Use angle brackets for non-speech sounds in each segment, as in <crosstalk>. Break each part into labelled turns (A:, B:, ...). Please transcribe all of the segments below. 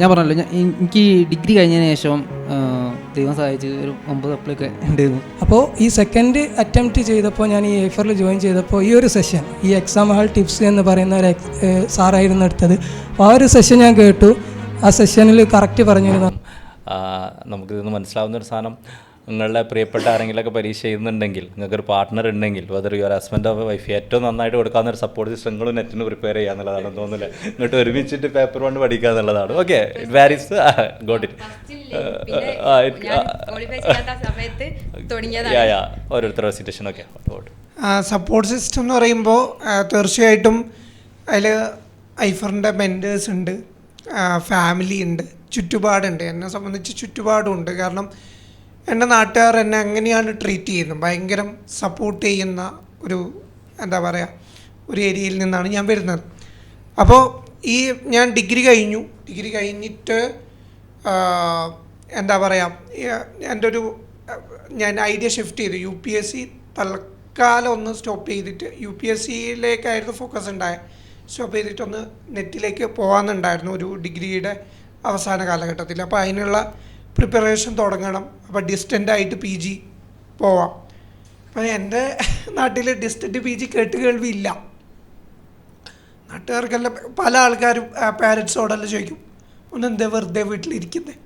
A: ഞാൻ പറഞ്ഞല്ലോ ഞാൻ എനിക്ക് ഡിഗ്രി കഴിഞ്ഞതിന് ശേഷം ദൈവം സഹായിച്ച് ഒരു ഒമ്പത് അപ്ലൈക്കെ ഉണ്ടായിരുന്നു.
B: അപ്പോൾ ഈ സെക്കൻഡ് അറ്റംപ്റ്റ് ചെയ്തപ്പോൾ ഞാൻ ഈ എഫറിൽ ജോയിൻ ചെയ്തപ്പോൾ ഈ ഒരു സെഷൻ ഈ എക്സാം ഹാൾ ടിപ്സ് എന്ന് പറയുന്ന ഒരു സാറായിരുന്നു എടുത്തത്. അപ്പോൾ ആ ഒരു സെഷൻ ഞാൻ കേട്ടു. ആ സെഷനിൽ കറക്റ്റ് പറഞ്ഞിരുന്നു.
C: നമുക്കിതൊന്ന് മനസ്സിലാവുന്ന ഒരു സാധനം നിങ്ങളുടെ പ്രിയപ്പെട്ട ആരെങ്കിലുമൊക്കെ പരീക്ഷ ചെയ്യുന്നുണ്ടെങ്കിൽ നിങ്ങൾക്ക് ഒരു പാർട്ട്ണർ ഉണ്ടെങ്കിൽ whether your husband of wife ഏറ്റവും നന്നായിട്ട് കൊടുക്കാവുന്ന ഒരു സപ്പോർട്ട് സിസ്റ്റം നിങ്ങൾ നെറ്റിന് പ്രിപ്പയർ ചെയ്യുക എന്നുള്ളതാണ് തോന്നുന്നില്ല? എന്നിട്ട് ഒരുമിച്ചിട്ട് പേപ്പർ കൊണ്ട് പഠിക്കുക എന്നുള്ളതാണ്. Okay it varies got it ഓരോരുത്തരുടെ സിറ്റുവേഷൻ ഓക്കെ
D: സപ്പോർട്ട് സിസ്റ്റം എന്ന് പറയുമ്പോൾ തീർച്ചയായിട്ടും അതിൽ ഐഫറിന്റെ മെന്റേഴ്സ് ഉണ്ട് ഫാമിലി ഉണ്ട് ചുറ്റുപാടുണ്ട്. എന്നെ സംബന്ധിച്ച് ചുറ്റുപാടുണ്ട് കാരണം എന്റെ നാട്ടുകാർ എന്നെ അങ്ങനെയാണ് ട്രീറ്റ് ചെയ്യുന്നത്. ഭയങ്കര സപ്പോർട്ട് ചെയ്യുന്ന ഒരു എന്താ പറയുക ഒരു ഏരിയയിൽ നിന്നാണ് ഞാൻ വരുന്നത്. അപ്പോൾ ഈ ഞാൻ ഡിഗ്രി കഴിഞ്ഞു. ഡിഗ്രി കഴിഞ്ഞിട്ട് എന്താ പറയുക എന്റെ ഒരു ഞാൻ ഐഡിയ ഷിഫ്റ്റ് ചെയ്തു. യു പി എസ് സി തൽക്കാലം ഒന്ന് സ്റ്റോപ്പ് ചെയ്തിട്ട് യു പി എസ് സിയിലേക്കായിരുന്നു ഫോക്കസ് ഉണ്ടായത് സ്റ്റോപ്പ് ചെയ്തിട്ടൊന്ന് നെറ്റിലേക്ക് പോകാമെന്നുണ്ടായിരുന്നു ഒരു ഡിഗ്രിയുടെ അവസാന കാലഘട്ടത്തിൽ. അപ്പോൾ അതിനുള്ള പ്രിപ്പറേഷൻ തുടങ്ങണം. അപ്പോൾ ഡിസ്റ്റന്റ് ആയിട്ട് പി ജി പോവാം. അപ്പം എന്റെ നാട്ടിൽ ഡിസ്റ്റന്റ് പി ജി കേട്ട് കേൾവിയില്ല. നാട്ടുകാർക്കെല്ലാം പല ആൾക്കാരും പാരൻസോടെല്ലാം ചോദിക്കും ഒന്ന് എന്താ വെറുതെ വീട്ടിലിരിക്കുന്നത്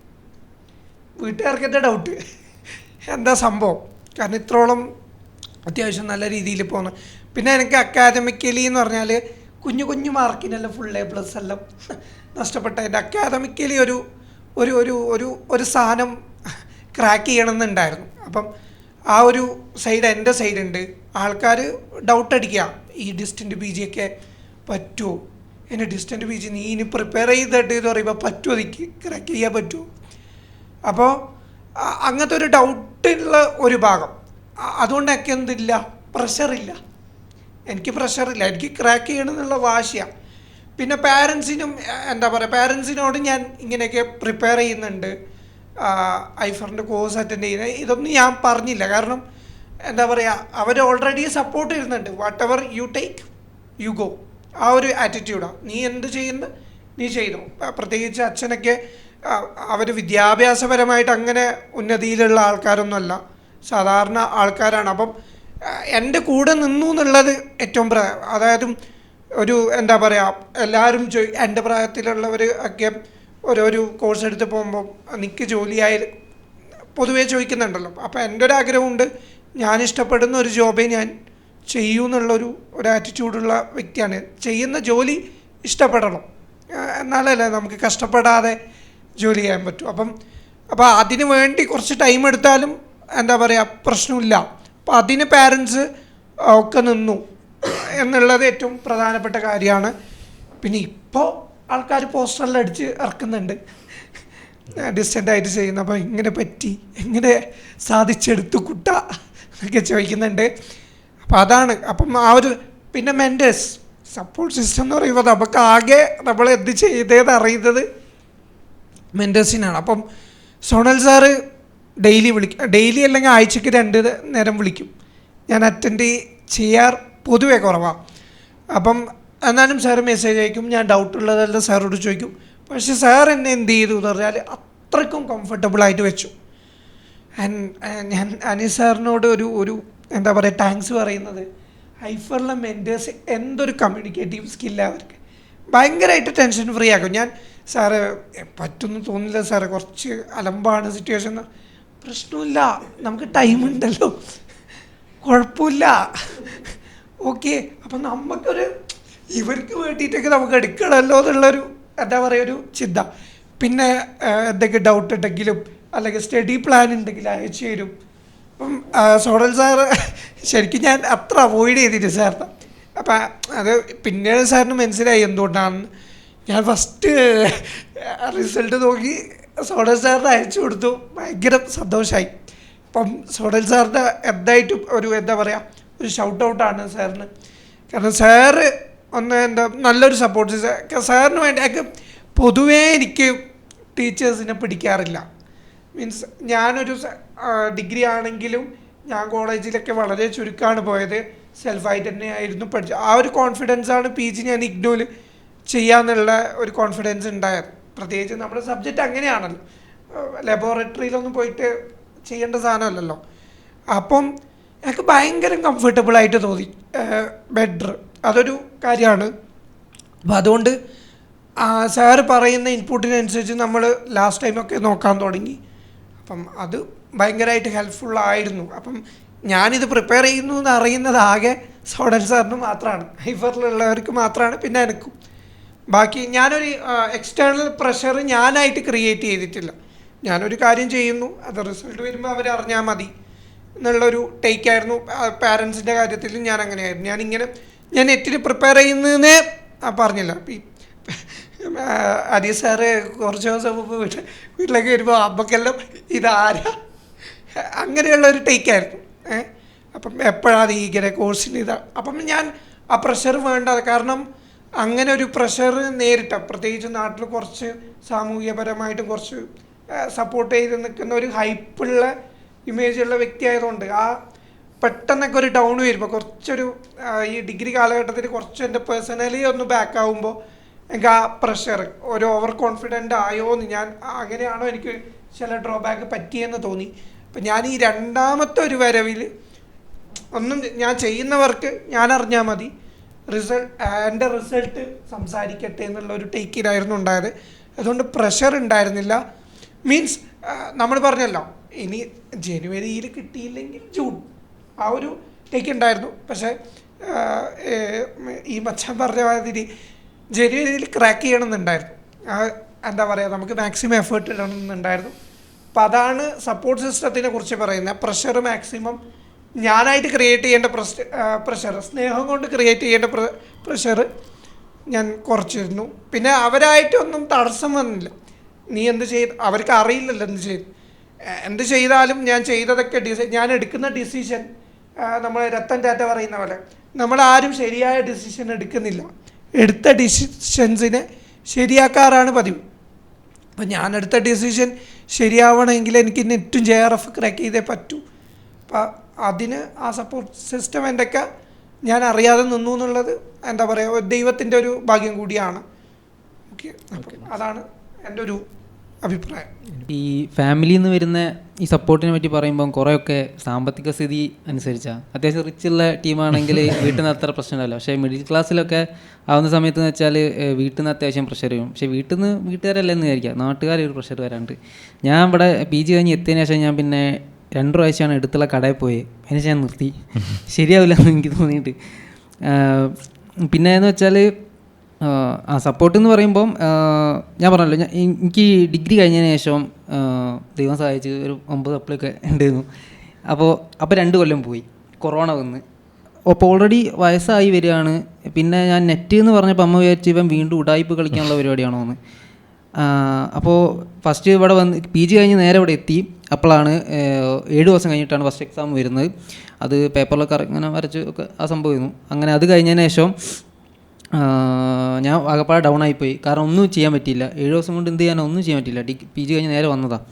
D: വീട്ടുകാർക്ക് എന്റെ ഡൗട്ട് എന്താ സംഭവം? കാരണം ഇത്രോളം അത്യാവശ്യം നല്ല രീതിയിൽ പോകുന്നു പിന്നെ എനിക്ക് അക്കാദമിക്കലി എന്ന് പറഞ്ഞാൽ കുഞ്ഞു കുഞ്ഞു മാർക്കിനെല്ലാം ഫുൾ എ പ്ലസ് എല്ലാം നഷ്ടപ്പെട്ട എന്റെ അക്കാദമിക്കലി ഒരു ഒരു ഒരു ഒരു ഒരു സാധനം ക്രാക്ക് ചെയ്യണമെന്നുണ്ടായിരുന്നു. അപ്പം ആ ഒരു സൈഡ് എന്റെ സൈഡ് ഉണ്ട്. ആൾക്കാർ ഡൗട്ട് അടിക്കുക ഈ ഡിസ്റ്റന്റ് പി ജി ഒക്കെ പറ്റുമോ എന്റെ ഡിസ്റ്റന്റ് പി ജി നീ ഇനി പ്രിപ്പയർ ചെയ്തിട്ട് എന്ന് പറയുമ്പോൾ പറ്റുമോ എനിക്ക് ക്രാക്ക് ചെയ്യാൻ പറ്റുമോ അപ്പോൾ അങ്ങനത്തെ ഒരു ഡൗട്ടുള്ള ഒരു ഭാഗം. അതുകൊണ്ടൊക്കെ എന്തില്ല? പ്രഷറില്ല എനിക്ക് പ്രഷറില്ല എനിക്ക് ക്രാക്ക് ചെയ്യണമെന്നുള്ള വാശിയാണ് പിന്നെ പാരൻസിനും എന്താ പറയുക പാരൻസിനോട് ഞാൻ ഇങ്ങനെയൊക്കെ പ്രിപ്പയർ ചെയ്യുന്നുണ്ട്. ഐഫറിന്റെ കോഴ്സ് അറ്റൻഡ് ചെയ്യുന്നത് ഇതൊന്നും ഞാൻ പറഞ്ഞില്ല. കാരണം എന്താ പറയുക അവർ ഓൾറെഡി സപ്പോർട്ട് ചെയ്യുന്നുണ്ട്. Whatever you take you go ആ ഒരു ആറ്റിറ്റ്യൂഡാണ് നീ എന്ത് ചെയ്യുന്നു നീ ചെയ്തു. പ്രത്യേകിച്ച് അച്ഛനൊക്കെ അവർ വിദ്യാഭ്യാസപരമായിട്ട് അങ്ങനെ ഉന്നതിയിലുള്ള ആൾക്കാരൊന്നുമല്ല. സാധാരണ ആൾക്കാരാണ്. അപ്പം എന്റെ കൂടെ നിന്നു എന്നുള്ളത് ഏറ്റവും അതായത് ഒരു എന്താ പറയുക എല്ലാവരും ചോ എന്റെ പ്രായത്തിലുള്ളവർ ഒക്കെ ഓരോരു കോഴ്സ് എടുത്ത് പോകുമ്പോൾ എനിക്ക് ജോലിയായി പൊതുവേ ചോദിക്കുന്നുണ്ടല്ലോ. അപ്പോൾ എന്റെ ഒരു ആഗ്രഹമുണ്ട് ഞാൻ ഇഷ്ടപ്പെടുന്ന ഒരു ജോബേ ഞാൻ ചെയ്യൂ എന്നുള്ളൊരു ഒരു ആറ്റിറ്റ്യൂഡുള്ള വ്യക്തിയാണ്. ചെയ്യുന്ന ജോലി ഇഷ്ടപ്പെടണം. എന്നാലല്ലേ നമുക്ക് കഷ്ടപ്പെടാതെ ജോലി ചെയ്യാൻ പറ്റും. അപ്പം അപ്പോൾ അതിന് വേണ്ടി കുറച്ച് ടൈം എടുത്താലും എന്താ പറയുക പ്രശ്നമില്ല. അപ്പോൾ അതിന് പാരൻസ് ഒക്കെ നിന്നു. എന്നുള്ളത് ഏറ്റവും പ്രധാനപ്പെട്ട കാര്യമാണ്. പിന്നെ ഇപ്പോൾ ആൾക്കാർ പോസ്റ്ററെല്ലാം അടിച്ച് ഇറക്കുന്നുണ്ട്. ഡിസ്റ്റന്റ് ആയിട്ട് ചെയ്യുന്ന അപ്പോൾ ഇങ്ങനെ പറ്റി എങ്ങനെ സാധിച്ചെടുത്തു കുട്ട എന്നൊക്കെ ചോദിക്കുന്നുണ്ട്. അപ്പോൾ അതാണ് അപ്പം ആ ഒരു പിന്നെ മെന്റേഴ്സ് സപ്പോർട്ട് സിസ്റ്റം എന്ന് പറയുമ്പോൾ നമുക്ക് ആകെ നമ്മൾ എന്ത് ചെയ്തേത് അറിയുന്നത് മെന്റേഴ്സിനാണ് അപ്പം സോണൽ സാറ് ഡെയിലി വിളിക്കും ഡെയിലി അല്ലെങ്കിൽ ആഴ്ചയ്ക്ക് രണ്ട് നേരം വിളിക്കും. ഞാൻ അറ്റൻഡ് ചെയ്യാർ പൊതുവെ കുറവാണ് അപ്പം എന്നാലും സാർ മെസ്സേജ് അയക്കും. ഞാൻ ഡൗട്ട് ഉള്ളതെല്ലാം സാറോട് ചോദിക്കും. പക്ഷെ സാർ എന്നെ എന്ത് ചെയ്തു എന്ന് പറഞ്ഞാൽ അത്രയ്ക്കും കംഫർട്ടബിളായിട്ട് വെച്ചു. ആൻഡ് ഞാൻ അനീസ് സാറിനോട് ഒരു ഒരു എന്താ പറയുക താങ്ക്സ് പറയുന്നത്. ഐഫറിലെ മെന്റേഴ്സ് എന്തൊരു കമ്മ്യൂണിക്കേറ്റീവ് സ്കില്ലാണ് അവർക്ക്. ഭയങ്കരമായിട്ട് ടെൻഷൻ ഫ്രീ ആക്കും. ഞാൻ സാറ് പറ്റുമെന്ന് തോന്നില്ല സാറ് കുറച്ച് അലമ്പാണ് സിറ്റുവേഷൻ പ്രശ്നമില്ല. നമുക്ക് ടൈമുണ്ടല്ലോ കുഴപ്പമില്ല. ഓക്കെ അപ്പം നമുക്കൊരു ഇവർക്ക് വേണ്ടിയിട്ടൊക്കെ നമുക്ക് എടുക്കണമല്ലോ എന്നുള്ളൊരു എന്താ പറയുക ഒരു ചിന്ത. പിന്നെ എന്തെങ്കിലും ഡൗട്ട് ഉണ്ടെങ്കിലും അല്ലെങ്കിൽ സ്റ്റഡി പ്ലാൻ ഉണ്ടെങ്കിൽ അയച്ചു തരും. അപ്പം സോണൽ സാറ് ശരിക്കും ഞാൻ അത്ര അവോയ്ഡ് ചെയ്തിട്ട് സാറിന് അപ്പം അത് പിന്നീട് സാറിന് മനസ്സിലായി എന്തുകൊണ്ടാണ് ഞാൻ ഫസ്റ്റ് റിസൾട്ട് നോക്കി സോണൽ സാറിന് അയച്ചു കൊടുത്തു. ഭയങ്കര സന്തോഷമായി അപ്പം സോണൽ സാറിന്റെ എന്തായിട്ടും ഒരു എന്താ പറയുക ഒരു ഷൗട്ട് ഔട്ടാണ് സാറിന്. കാരണം സാറ് ഒന്ന് എന്താ നല്ലൊരു സപ്പോർട്ട് സാറിന് വേണ്ടി എനിക്ക് പൊതുവേ എനിക്ക് ടീച്ചേഴ്സിനെ പിടിക്കാറില്ല. മീൻസ് ഞാനൊരു ഡിഗ്രി ആണെങ്കിലും ഞാൻ കോളേജിലൊക്കെ വളരെ ചുരുക്കമാണ് പോയത്. സെൽഫായിട്ട് തന്നെ ആയിരുന്നു പഠിച്ചത് ആ ഒരു കോൺഫിഡൻസ് ആണ് പി ജി ഞാൻ ഇഗ്നോയിൽ ചെയ്യാന്നുള്ള ഒരു കോൺഫിഡൻസ് ഉണ്ടായത്. പ്രത്യേകിച്ച് നമ്മുടെ സബ്ജക്റ്റ് അങ്ങനെയാണല്ലോ. ലബോറട്ടറിയിലൊന്നും പോയിട്ട് ചെയ്യേണ്ട സാധനമല്ലല്ലോ. അപ്പം എനിക്ക് ഭയങ്കര കംഫർട്ടബിൾ ആയിട്ട് തോന്നി ബെറ്റർ അതൊരു കാര്യമാണ്. അപ്പം അതുകൊണ്ട് സാറ് പറയുന്ന ഇൻപുട്ടിനനുസരിച്ച് നമ്മൾ ലാസ്റ്റ് ടൈമൊക്കെ നോക്കാൻ തുടങ്ങി. അപ്പം അത് ഭയങ്കരമായിട്ട് ഹെൽപ്ഫുള്ളായിരുന്നു അപ്പം ഞാനിത് പ്രിപ്പയർ ചെയ്യുന്നു എന്ന് അറിയുന്നത് ആകെ സോഡൻ സാറിന് മാത്രമാണ് ഹൈഫറിലുള്ളവർക്ക് മാത്രമാണ് പിന്നെ എനിക്കും. ബാക്കി ഞാനൊരു എക്സ്റ്റേണൽ പ്രഷർ ഞാനായിട്ട് ക്രിയേറ്റ് ചെയ്തിട്ടില്ല. ഞാനൊരു കാര്യം ചെയ്യുന്നു അത് റിസൾട്ട് വരുമ്പോൾ അവർ അറിഞ്ഞാൽ മതി. എന്നുള്ളൊരു ടേക്കായിരുന്നു പാരൻസിന്റെ കാര്യത്തിൽ ഞാൻ അങ്ങനെയായിരുന്നു. ഞാനിങ്ങനെ ഞാൻ നെറ്റിൽ പ്രിപ്പയർ ചെയ്യുന്നതിനെ പറഞ്ഞില്ല. ഈ അതി സാറ് കുറച്ച് ദിവസം മുമ്പ് വീട്ടിൽ വീട്ടിലേക്ക് വരുമ്പോൾ അമ്മക്കെല്ലാം ഇതാരാ അങ്ങനെയുള്ള ഒരു ടേക്കായിരുന്നു ഏഹ് അപ്പം എപ്പോഴാണ് ഈ ഇങ്ങനെ കോഴ്സിന് ഇതാ? അപ്പം ഞാൻ ആ പ്രഷർ വേണ്ട. കാരണം അങ്ങനെ ഒരു പ്രഷർ നേരിട്ട പ്രത്യേകിച്ച് നാട്ടിൽ കുറച്ച് സാമൂഹികപരമായിട്ടും കുറച്ച് സപ്പോർട്ട് ചെയ്ത് നിൽക്കുന്ന ഒരു ഹൈപ്പുള്ള ഇമേജുള്ള വ്യക്തി ആയതുകൊണ്ട് ആ പെട്ടെന്നൊക്കെ ഒരു ഡൗൺ വരുമ്പോൾ കുറച്ചൊരു ഈ ഡിഗ്രി കാലഘട്ടത്തിൽ കുറച്ച് എന്റെ പേഴ്സണലി ഒന്ന് ബാക്ക് ആകുമ്പോൾ എനിക്ക് ആ പ്രഷർ ഒരു ഓവർ കോൺഫിഡന്റ് ആയോ എന്ന് ഞാൻ അങ്ങനെയാണോ എനിക്ക് ചില ഡ്രോബാക്ക് പറ്റിയെന്ന് തോന്നി. അപ്പം ഞാൻ ഈ രണ്ടാമത്തെ ഒരു വരവിൽ ഒന്നും ഞാൻ ചെയ്യുന്നവർക്ക് ഞാൻ അറിഞ്ഞാൽ മതി. റിസൾട്ട് എന്റെ റിസൾട്ട് സംസാരിക്കട്ടെ എന്നുള്ള ഒരു ടേക്കിലായിരുന്നു ഉണ്ടായത്. അതുകൊണ്ട് പ്രഷർ ഉണ്ടായിരുന്നില്ല. മീൻസ് നമ്മൾ പറഞ്ഞല്ലോ ഇനി ജനുവരിയിൽ കിട്ടിയില്ലെങ്കിൽ ജൂൺ ആ ഒരു ടേക്ക് ഉണ്ടായിരുന്നു. പക്ഷേ ഈ മച്ചാൻ പറഞ്ഞ മാതിരി ജനുവരിയിൽ ക്രാക്ക് ചെയ്യണമെന്നുണ്ടായിരുന്നു. ആ, എന്താ പറയുക നമുക്ക് മാക്സിമം എഫേർട്ട് ഇടണമെന്നുണ്ടായിരുന്നു. അപ്പം അതാണ് സപ്പോർട്ട് സിസ്റ്റത്തിനെ കുറിച്ച് പറയുന്നത്. പ്രഷർ മാക്സിമം ഞാനായിട്ട് ക്രിയേറ്റ് ചെയ്യേണ്ട പ്രസ് പ്രഷർ സ്നേഹം കൊണ്ട് ക്രിയേറ്റ് ചെയ്യേണ്ട പ്രഷർ ഞാൻ കുറച്ചിരുന്നു. പിന്നെ അവരായിട്ടൊന്നും തടസ്സം വന്നില്ല. നീ എന്ത് ചെയ്ത് അവർക്ക് അറിയില്ലല്ലോ എന്ത് ചെയ്ത്. എന്ത് ചെയ്താലും ഞാൻ ചെയ്തതൊക്കെ ഡിസി ഞാൻ എടുക്കുന്ന ഡിസിഷൻ നമ്മൾ രത്തൻ ടാറ്റ പറയുന്ന പോലെ നമ്മളാരും ശരിയായ ഡിസിഷൻ എടുക്കുന്നില്ല. എടുത്ത ഡിസിഷൻസിനെ ശരിയാക്കാറാണ് പതിവ്. അപ്പം ഞാൻ എടുത്ത ഡിസിഷൻ ശരിയാവണമെങ്കിൽ എനിക്ക് നെറ്റും ജെ ആർ എഫ് ക്രാക്ക് ചെയ്തേ പറ്റൂ. അപ്പം അതിന് ആ സപ്പോർട്ട് സിസ്റ്റം എന്തൊക്കെ ഞാൻ അറിയാതെ നിന്നു എന്നുള്ളത് എന്താ പറയുക ദൈവത്തിന്റെ ഒരു ഭാഗ്യം കൂടിയാണ്. ഓക്കെ. അതാണ് എന്റെ ഒരു അഭിപ്രായം.
A: ഈ ഫാമിലിന്ന് നിന്ന് വരുന്ന ഈ സപ്പോർട്ടിനെ പറ്റി പറയുമ്പം കുറേയൊക്കെ സാമ്പത്തിക സ്ഥിതി അനുസരിച്ചാണ് അത്യാവശ്യം റിച്ചുള്ള ടീമാണെങ്കിൽ <laughs> വീട്ടിൽ നിന്ന് അത്ര പ്രശ്നമില്ല പക്ഷേ മിഡിൽ ക്ലാസ്സിലൊക്കെ ആവുന്ന സമയത്ത് എന്ന് വെച്ചാൽ വീട്ടിൽ നിന്ന് അത്യാവശ്യം പ്രഷർ വരും. പക്ഷേ വീട്ടിൽ നിന്ന് വീട്ടുകാരല്ല എന്ന് വിചാരിക്കാം നാട്ടുകാർ ഒരു പ്രഷർ വരാണ്ട്. ഞാൻ ഇവിടെ പി ജി കഴിഞ്ഞ് എത്തിയതിന് ശേഷം ഞാൻ പിന്നെ രണ്ട് പ്രാവശ്യമാണ് എടുത്തുള്ള കടയിൽ പോയി. അതിനുശേഷം ഞാൻ നിർത്തി. <laughs> ശരിയാവില്ല എന്ന് എനിക്ക് തോന്നിയിട്ട്. പിന്നെ എന്ന് വെച്ചാൽ ആ സപ്പോർട്ട് എന്ന് പറയുമ്പം ഞാൻ പറഞ്ഞല്ലോ എനിക്ക് ഡിഗ്രി കഴിഞ്ഞതിന് ശേഷം ദൈവം സഹായിച്ച് ഒരു ഒമ്പത് അപ്ലൊക്കെ ഉണ്ടായിരുന്നു. അപ്പോൾ അപ്പോൾ രണ്ട് കൊല്ലം പോയി കൊറോണ വന്ന്. അപ്പോൾ ഓൾറെഡി വയസ്സായി വരികയാണ്. പിന്നെ ഞാൻ നെറ്റ് എന്ന് പറഞ്ഞപ്പോൾ അമ്മ വിചാരിച്ച് ഇവൻ വീണ്ടും ഉടായ്പ് കളിക്കാനുള്ള പരിപാടിയാണോ എന്ന്. അപ്പോൾ ഫസ്റ്റ് ഇവിടെ വന്ന് പി ജി കഴിഞ്ഞ് നേരെ ഇവിടെ എത്തി. അപ്പോഴാണ് ഏഴ് ദിവസം കഴിഞ്ഞിട്ടാണ് ഫസ്റ്റ് എക്സാം വരുന്നത്. അത് പേപ്പറിലൊക്കെ ഇങ്ങനെ വരച്ച് ഒക്കെ ആ സംഭവമായിരുന്നു അങ്ങനെ അത് കഴിഞ്ഞതിന് ശേഷം ഞാൻ ആകപ്പാടെ ഡൗൺ ആയിപ്പോയി. കാരണം ഒന്നും ചെയ്യാൻ പറ്റിയില്ല. ഏഴ് ദിവസം കൊണ്ട് എന്ത് ചെയ്യാനോ? ഒന്നും ചെയ്യാൻ പറ്റില്ല ഡി പി ജി കഴിഞ്ഞ് നേരെ വന്നതാണ്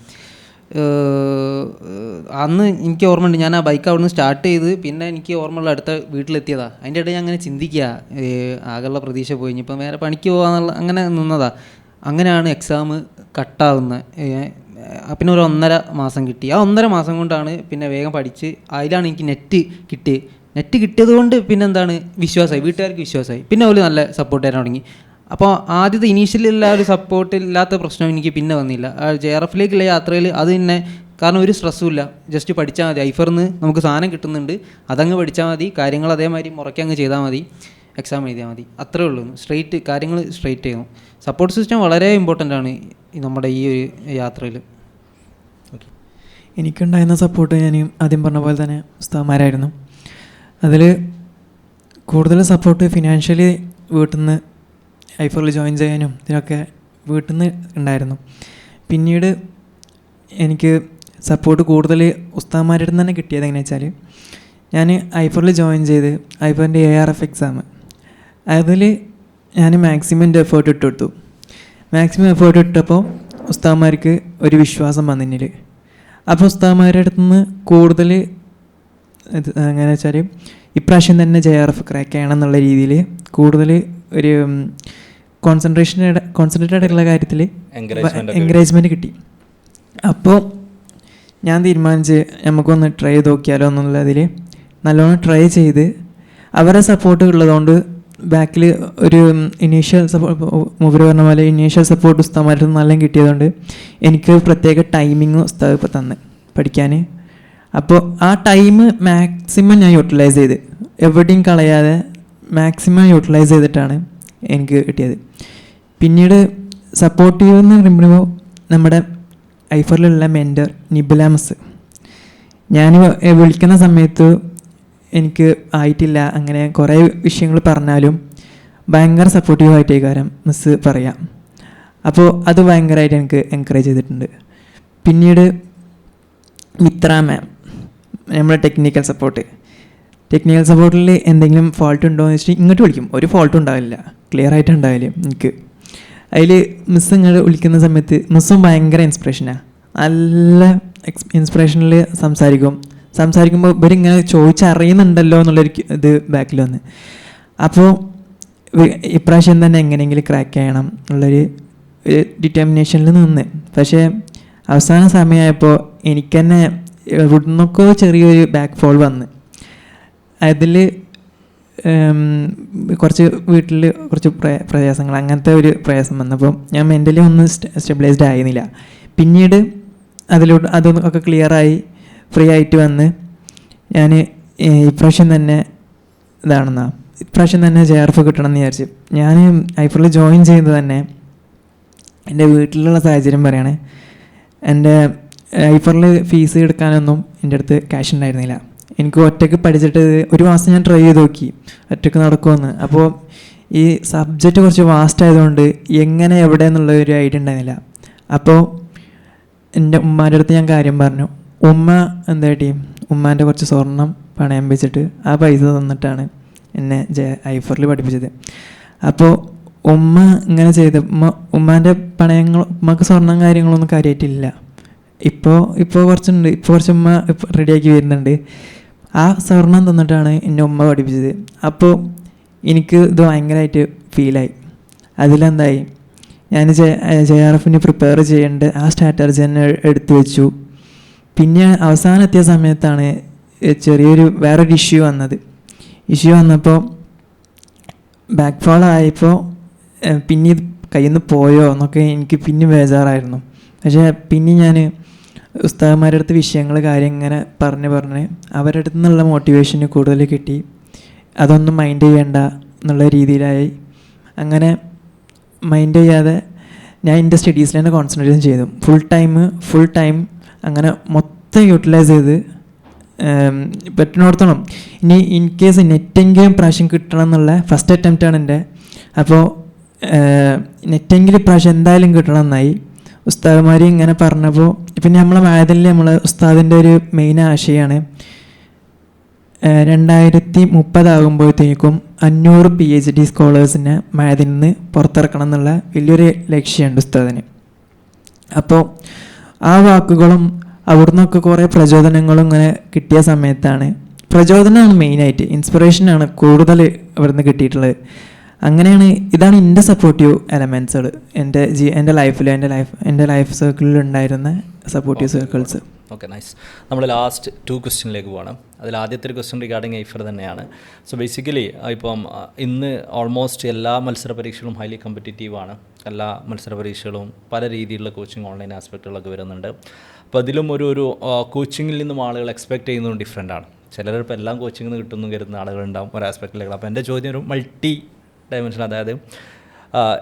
A: അന്ന് എനിക്ക് ഓർമ്മയുണ്ട് ഞാൻ ആ ബൈക്ക് അവിടെ നിന്ന് സ്റ്റാർട്ട് ചെയ്ത് പിന്നെ എനിക്ക് ഓർമ്മയുള്ള അടുത്ത വീട്ടിലെത്തിയതാ. അതിന്റെ ഇടയിൽ ഞാൻ അങ്ങനെ ചിന്തിക്കുക. ആകെയുള്ള പ്രതീക്ഷ പോയി. ഇനിയിപ്പം വേറെ പണിക്ക് പോകാന്നുള്ള അങ്ങനെ നിന്നതാ. അങ്ങനെയാണ് എക്സാം കട്ടാവുന്നത് പിന്നെ ഒരു ഒന്നര മാസം കിട്ടി. ആ ഒന്നര മാസം കൊണ്ടാണ് പിന്നെ വേഗം പഠിച്ച് അതിലാണ് എനിക്ക് നെറ്റ് കിട്ടിയത് നെറ്റ് കിട്ടിയത് കൊണ്ട് പിന്നെ എന്താണ് വിശ്വാസമായി വീട്ടുകാർക്ക് വിശ്വാസമായി പിന്നെ അവർ നല്ല സപ്പോർട്ട് തരാൻ തുടങ്ങി. അപ്പോൾ ആദ്യത്തെ ഇനീഷ്യലിലുള്ള ഒരു സപ്പോർട്ട് ഇല്ലാത്ത പ്രശ്നം എനിക്ക് പിന്നെ വന്നില്ല. ജെ ആർ എഫിലേക്കുള്ള യാത്രയിൽ അത് തന്നെ കാരണം ഒരു സ്ട്രെസ്സും ഇല്ല. ജസ്റ്റ് പഠിച്ചാൽ മതി. ഐഫറിന്ന് നമുക്ക് സാധനം കിട്ടുന്നുണ്ട്. അതങ്ങ് പഠിച്ചാൽ മതി. കാര്യങ്ങൾ അതേമാതിരി മുറയ്ക്ക് അങ്ങ് ചെയ്താൽ മതി. എക്സാം എഴുതിയാൽ മതി. അത്രേ ഉള്ളൂ. സ്ട്രെയിറ്റ് കാര്യങ്ങൾ സ്ട്രെയിറ്റ് ചെയ്യുന്നു സപ്പോർട്ട് സിസ്റ്റം വളരെ ഇമ്പോർട്ടന്റ് ആണ് നമ്മുടെ ഈ ഒരു യാത്രയിൽ
E: എനിക്കുണ്ടായിരുന്ന സപ്പോർട്ട് ഞാൻ ആദ്യം പറഞ്ഞ പോലെ തന്നെ ഉസ്താമാരായിരുന്നു അതിൽ കൂടുതൽ സപ്പോർട്ട് ഫിനാൻഷ്യലി വീട്ടിൽ നിന്ന് ഐഫറിൽ ജോയിൻ ചെയ്യാനും ഇതിനൊക്കെ വീട്ടിൽ നിന്ന് ഉണ്ടായിരുന്നു പിന്നീട് എനിക്ക് സപ്പോർട്ട് കൂടുതൽ ഉസ്താമാരുടെ തന്നെ കിട്ടിയത് എങ്ങനെയാ വെച്ചാൽ ഞാൻ ഐഫറിൽ ജോയിൻ ചെയ്ത് ഐഫറിന്റെ എ ആർ എഫ് എക്സാം അതിൽ ഞാൻ മാക്സിമം എഫേർട്ട് ഇട്ട് കൊടുത്തു മാക്സിമം എഫേർട്ട് ഇട്ടപ്പോൾ ഉസ്താമാർക്ക് ഒരു വിശ്വാസം വന്നിന്നിൽ അപ്പോൾ ഉസ്താമാരുടെ അടുത്ത് നിന്ന് കൂടുതൽ ഇത് എങ്ങനെ വെച്ചാൽ ഇപ്രാവശ്യം തന്നെ ജെ ആർ എഫ് ക്രാക്ക് ചെയ്യണം എന്നുള്ള രീതിയിൽ കൂടുതൽ ഒരു കോൺസെൻട്രേഷൻ കോൺസെൻട്രേറ്റഡ് ആയിട്ടുള്ള കാര്യത്തിൽ എൻകറേജ്മെന്റ് കിട്ടി. അപ്പോൾ ഞാൻ തീരുമാനിച്ച് നമുക്കൊന്ന് ട്രൈ ചെയ്ത് നോക്കിയാലോ എന്നുള്ളതിൽ നല്ലോണം ട്രൈ ചെയ്ത് അവരെ സപ്പോർട്ട് ഉള്ളതുകൊണ്ട് ബാക്കിൽ ഒരു ഇനീഷ്യൽ സപ്പോർട്ട് മുമ്പ് പറഞ്ഞ പോലെ ഇനീഷ്യൽ സപ്പോർട്ട് ഉസ്താമാരുടെ നല്ല കിട്ടിയതുകൊണ്ട് എനിക്ക് പ്രത്യേക ടൈമിങ് ഉസ്താവ് ഇപ്പോൾ തന്ന് പഠിക്കാൻ അപ്പോൾ ആ ടൈം മാക്സിമം ഞാൻ യൂട്ടിലൈസ് ചെയ്ത്. എവിടെയും കളയാതെ മാക്സിമം യൂട്ടിലൈസ് ചെയ്തിട്ടാണ് എനിക്ക് കിട്ടിയത്. പിന്നീട് സപ്പോർട്ടീവ് എന്ന് പറയുമ്പോൾ നമ്മുടെ ഐഫറിലുള്ള മെന്റർ നിബുലാമസ് ഞാൻ വിളിക്കുന്ന സമയത്ത് എനിക്ക് ആയിട്ടില്ല. അങ്ങനെ കുറേ വിഷയങ്ങൾ പറഞ്ഞാലും ഭയങ്കര സപ്പോർട്ടീവ് ആയിട്ടേ കാര്യം മിസ്സ് പറയാം. അപ്പോൾ അത് ഭയങ്കരമായിട്ട് എനിക്ക് എൻകറേജ് ചെയ്തിട്ടുണ്ട്. പിന്നീട് മിത്ര മാം നമ്മുടെ ടെക്നിക്കൽ സപ്പോർട്ട് ടെക്നിക്കൽ സപ്പോർട്ടിൽ എന്തെങ്കിലും ഫോൾട്ട് ഉണ്ടോ എന്ന് വെച്ചിട്ട് ഇങ്ങോട്ട് വിളിക്കും. ഒരു ഫോൾട്ട് ഉണ്ടാവില്ല. ക്ലിയർ ആയിട്ട് ഉണ്ടാവില്ല എനിക്ക്. അതിൽ മിസ് ഇങ്ങോട്ട് വിളിക്കുന്ന സമയത്ത് മിസ്സും ഭയങ്കര ഇൻസ്പിറേഷനാണ് നല്ല എക്സ് ഇൻസ്പിറേഷനിൽ സംസാരിക്കും. സംസാരിക്കുമ്പോൾ ഇവരിങ്ങനെ ചോദിച്ചറിയുന്നുണ്ടല്ലോ എന്നുള്ളൊരു ഇത് ബാക്കിൽ വന്ന്. അപ്പോൾ ഇപ്രാവശ്യം തന്നെ എങ്ങനെയെങ്കിലും ക്രാക്ക് ചെയ്യണം എന്നുള്ളൊരു ഡിറ്റർമിനേഷനിൽ നിന്ന്. പക്ഷേ അവസാന സമയമായപ്പോൾ എനിക്ക് തന്നെ എവിടുന്നൊക്കെ ചെറിയൊരു ബാക്ക് ഫോൾ വന്ന്. അതിൽ കുറച്ച് വീട്ടിൽ കുറച്ച് പ്രയ- പ്രയാസങ്ങൾ അങ്ങനത്തെ ഒരു പ്രയാസം വന്നപ്പോൾ ഞാൻ മെന്റലി ഒന്നും സ്റ്റെബിലൈസ്ഡ് ആയിരുന്നില്ല. പിന്നീട് അതിലൂടെ അതൊക്കെ ക്ലിയറായി ഫ്രീ ആയിട്ട് വന്ന് ഞാൻ ഇപ്രാവശ്യം തന്നെ ഇതാണെന്നാ ഇപ്രാവശ്യം തന്നെ ജെ ആർ എഫ് കിട്ടണം എന്ന് വിചാരിച്ചു. ഞാൻ ഐഫറിൽ ജോയിൻ ചെയ്യുന്നത് തന്നെ എന്റെ വീട്ടിലുള്ള സാഹചര്യം പറയുകയാണ് എന്റെ ഐഫറിൽ ഫീസ് എടുക്കാനൊന്നും എന്റെ അടുത്ത് ക്യാഷ് ഉണ്ടായിരുന്നില്ല. എനിക്ക് ഒറ്റയ്ക്ക് പഠിച്ചിട്ട് ഒരു മാസം ഞാൻ ട്രൈ ചെയ്ത് നോക്കി. ഒറ്റയ്ക്ക് നടക്കുമെന്ന് അപ്പോൾ ഈ സബ്ജക്റ്റ് കുറച്ച് വാസ്റ്റ് ആയതുകൊണ്ട് എങ്ങനെ എവിടെ എന്നുള്ള ഒരു ഐഡിയ ഉണ്ടായിരുന്നില്ല. അപ്പോൾ എന്റെ ഉമ്മാന്റെ അടുത്ത് ഞാൻ കാര്യം പറഞ്ഞു. ഉമ്മ എന്താ പറ്റി ഉമ്മാന്റെ കുറച്ച് സ്വർണം പണയം വെച്ചിട്ട് ആ പൈസ തന്നിട്ടാണ് എന്നെ ജെ ഐഫറിൽ പഠിപ്പിച്ചത്. അപ്പോൾ ഉമ്മ ഇങ്ങനെ ചെയ്ത് ഉമ്മ ഉമ്മാന്റെ പണയങ്ങൾ ഉമ്മക്ക് സ്വർണം കാര്യങ്ങളൊന്നും കാര്യമായിട്ടില്ല ഇപ്പോൾ ഇപ്പോൾ കുറച്ചുണ്ട്. ഇപ്പോൾ കുറച്ച് ഉമ്മ റെഡിയാക്കി വരുന്നുണ്ട്. ആ സ്വർണം തന്നിട്ടാണ് എന്റെ ഉമ്മ പഠിപ്പിച്ചത്. അപ്പോൾ എനിക്ക് ഇത് ഭയങ്കരമായിട്ട് ഫീലായി അതിലെന്തായി? ഞാൻ ജെ ആർ എഫിന് പ്രിപ്പയർ ചെയ്യേണ്ട ആ സ്ട്രാറ്റജി തന്നെ എടുത്തു വെച്ചു. പിന്നെ അവസാനം എത്തിയ സമയത്താണ് ചെറിയൊരു വേറൊരു ഇഷ്യൂ വന്നത്. ഇഷ്യൂ വന്നപ്പോൾ ബാക്ക് ഫോൾ ആയപ്പോൾ പിന്നെ കയ്യിൽ നിന്ന് പോയോ എന്നൊക്കെ എനിക്ക് പിന്നെ ബേജാറായിരുന്നു. പക്ഷേ പിന്നെ ഞാൻ ഉസ്താദന്മാരുടെ അടുത്ത് വിഷയങ്ങൾ കാര്യം ഇങ്ങനെ പറഞ്ഞ് പറഞ്ഞ് അവരുടെ അടുത്ത് നിന്നുള്ള മോട്ടിവേഷന് കൂടുതൽ കിട്ടി. അതൊന്നും മൈൻഡ് ചെയ്യേണ്ട എന്നുള്ള രീതിയിലായി. അങ്ങനെ മൈൻഡ് ചെയ്യാതെ ഞാൻ എന്റെ സ്റ്റഡീസിൽ തന്നെ കോൺസെൻട്രേഷൻ ചെയ്തു. ഫുൾ ടൈം ഫുൾ ടൈം അങ്ങനെ മൊത്തം യൂട്ടിലൈസ് ചെയ്ത് പറ്റുന്നിടത്തോളം. ഇനി ഇൻ കേസ് നെറ്റെങ്കിലും പ്രാവശ്യം കിട്ടണം എന്നുള്ള ഫസ്റ്റ് അറ്റംപ്റ്റാണ് എന്റെ. അപ്പോൾ നെറ്റെങ്കിലും പ്രാവശ്യം എന്തായാലും കിട്ടണം എന്നായി. ഉസ്താദുമാർ ഇങ്ങനെ പറഞ്ഞപ്പോൾ പിന്നെ നമ്മളെ വായതിൽ നമ്മൾ ഉസ്താദിന്റെ ഒരു മെയിൻ ആശയമാണ് രണ്ടായിരത്തി മുപ്പതാകുമ്പോഴത്തേക്കും അഞ്ഞൂറ് പി എച്ച് ഡി സ്കോളേഴ്സിനെ മഴതിൽ നിന്ന് പുറത്തിറക്കണം എന്നുള്ള വലിയൊരു ലക്ഷ്യമുണ്ട് ഉസ്താദിന്. അപ്പോൾ ആ വാക്കുകളും അവിടുന്നൊക്കെ കുറേ പ്രചോദനങ്ങളും ഇങ്ങനെ കിട്ടിയ സമയത്താണ്. പ്രചോദനമാണ് മെയിനായിട്ട് ഇൻസ്പിറേഷനാണ് കൂടുതൽ ഇവിടുന്ന് കിട്ടിയിട്ടുള്ളത്. അങ്ങനെയാണ് ഇതാണ് എന്റെ സപ്പോർട്ടീവ് എലമെൻസുകൾ എന്റെ ജി എന്റെ ലൈഫിൽ എന്റെ ലൈഫ് എന്റെ ലൈഫ് സർക്കിളിൽ ഉണ്ടായിരുന്ന സപ്പോർട്ടീവ് സർക്കിൾസ്
C: ഓക്കെ നൈസ് നമ്മൾ ലാസ്റ്റ് ടു ക്വസ്റ്റ്യനിലേക്ക് പോകണം അതിൽ ആദ്യത്തെ ഒരു ക്വസ്റ്റ്യൻ റിഗാർഡിങ് ഐഫർ തന്നെയാണ്. സോ ബേസിക്കലി ഇപ്പം ഇന്ന് ഓൾമോസ്റ്റ് എല്ലാ മത്സര പരീക്ഷകളും ഹൈലി കോമ്പറ്റീറ്റീവ് ആണ്. എല്ലാ മത്സര പരീക്ഷകളും പല രീതിയിലുള്ള കോച്ചിങ് ഓൺലൈൻ ആസ്പെക്റ്റുകളൊക്കെ വരുന്നുണ്ട്. അപ്പോൾ അതിലും ഒരു ഒരു കോച്ചിങ്ങിൽ നിന്നും ആളുകൾ എക്സ്പെക്ട് ചെയ്യുന്നതും ഡിഫറെന്റ് ആണ്. ചിലർ ഇപ്പോൾ എല്ലാം കോച്ചിങ്ങിൽ നിന്ന് കിട്ടുന്നു കരുതുന്ന ആളുകളുണ്ടാവും ഒരു ആസ്പെക്റ്റിലേക്ക് അപ്പോൾ എന്റെ ചോദ്യം ഒരു മൾട്ടി ഡയമെൻഷൻ അതായത്